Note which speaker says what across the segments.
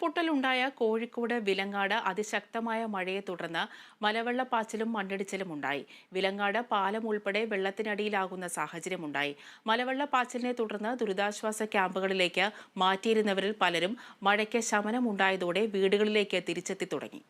Speaker 1: ഉരുൾപൊട്ടലുണ്ടായ കോഴിക്കോട് വിലങ്ങാട് അതിശക്തമായ മഴയെ തുടർന്ന് മലവെള്ളപ്പാച്ചിലും മണ്ണിടിച്ചിലും ഉണ്ടായി വിലങ്ങാട് പാലം ഉൾപ്പെടെ വെള്ളത്തിനടിയിലാകുന്ന സാഹചര്യമുണ്ടായി. മലവെള്ളപ്പാച്ചിലിനെ തുടർന്ന് ദുരിതാശ്വാസ ക്യാമ്പുകളിലേക്ക് മാറ്റിയിരുന്നവരിൽ പലരും മഴയ്ക്ക് ശമനമുണ്ടായതോടെ വീടുകളിലേക്ക് തിരിച്ചെത്തി തുടങ്ങി.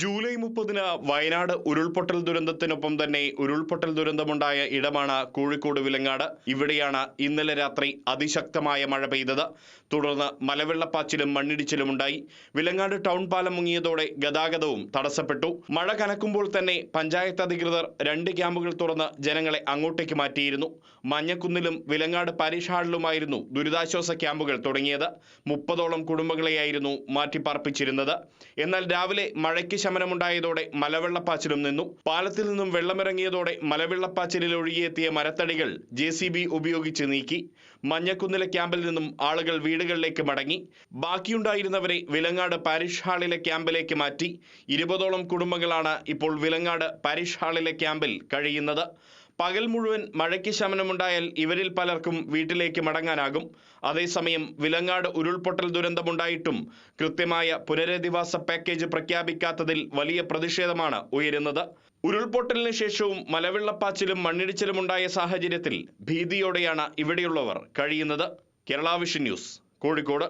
Speaker 2: ജൂലൈ മുപ്പതിന് വയനാട് ഉരുൾപൊട്ടൽ ദുരന്തത്തിനൊപ്പം തന്നെ ഉരുൾപൊട്ടൽ ദുരന്തമുണ്ടായ ഇടമാണ് കോഴിക്കോട് വിലങ്ങാട്. ഇവിടെയാണ് ഇന്നലെ രാത്രി അതിശക്തമായ മഴ പെയ്തത്. തുടർന്ന് മലവെള്ളപ്പാച്ചിലും മണ്ണിടിച്ചിലും ഉണ്ടായി. വിലങ്ങാട് ടൗൺ പാലം മുങ്ങിയതോടെ ഗതാഗതവും തടസ്സപ്പെട്ടു. മഴ കനക്കുമ്പോൾ തന്നെ പഞ്ചായത്ത് അധികൃതർ രണ്ട് ക്യാമ്പുകൾ തുറന്ന് ജനങ്ങളെ അങ്ങോട്ടേക്ക് മാറ്റിയിരുന്നു. മഞ്ഞക്കുന്നിലും വിലങ്ങാട് പാരിഷ് ഹാളിലുമായിരുന്നു ദുരിതാശ്വാസ ക്യാമ്പുകൾ തുടങ്ങിയത്. മുപ്പതോളം കുടുംബങ്ങളെയായിരുന്നു മാറ്റിപ്പാർപ്പിച്ചിരുന്നത്. എന്നാൽ രാവിലെ മഴയ്ക്ക് ശമനമുണ്ടായതോടെ മലവെള്ളപ്പാച്ചിലും നിന്നു. പാലത്തിൽ നിന്നും വെള്ളമിറങ്ങിയതോടെ മലവെള്ളപ്പാച്ചിലിൽ ഒഴുകിയെത്തിയ മരത്തടികൾ ജെ ഉപയോഗിച്ച് നീക്കി. മഞ്ഞക്കുന്നിലെ ക്യാമ്പിൽ നിന്നും ആളുകൾ വീടുകളിലേക്ക് മടങ്ങി. ബാക്കിയുണ്ടായിരുന്നവരെ വിലങ്ങാട് പാരിഷ് ഹാളിലെ ക്യാമ്പിലേക്ക് മാറ്റി. ഇരുപതോളം കുടുംബങ്ങളാണ് ഇപ്പോൾ വിലങ്ങാട് പാരിഷ് ഹാളിലെ ക്യാമ്പിൽ കഴിയുന്നത്. പകൽ മുഴുവൻ മഴയ്ക്ക് ശമനമുണ്ടായാൽ ഇവരിൽ പലർക്കും വീട്ടിലേക്ക് മടങ്ങാനാകും. അതേസമയം വിലങ്ങാട് ഉരുൾപൊട്ടൽ ദുരന്തമുണ്ടായിട്ടും കൃത്യമായ പുനരധിവാസ പാക്കേജ് പ്രഖ്യാപിക്കാത്തതിൽ വലിയ പ്രതിഷേധമാണ് ഉയരുന്നത്. ഉരുൾപൊട്ടലിന് ശേഷവും മലവെള്ളപ്പാച്ചിലും മണ്ണിടിച്ചിലും ഉണ്ടായ സാഹചര്യത്തിൽ ഭീതിയോടെയാണ് ഇവിടെയുള്ളവർ കഴിയുന്നത്. Kerala vision news Kozhikode.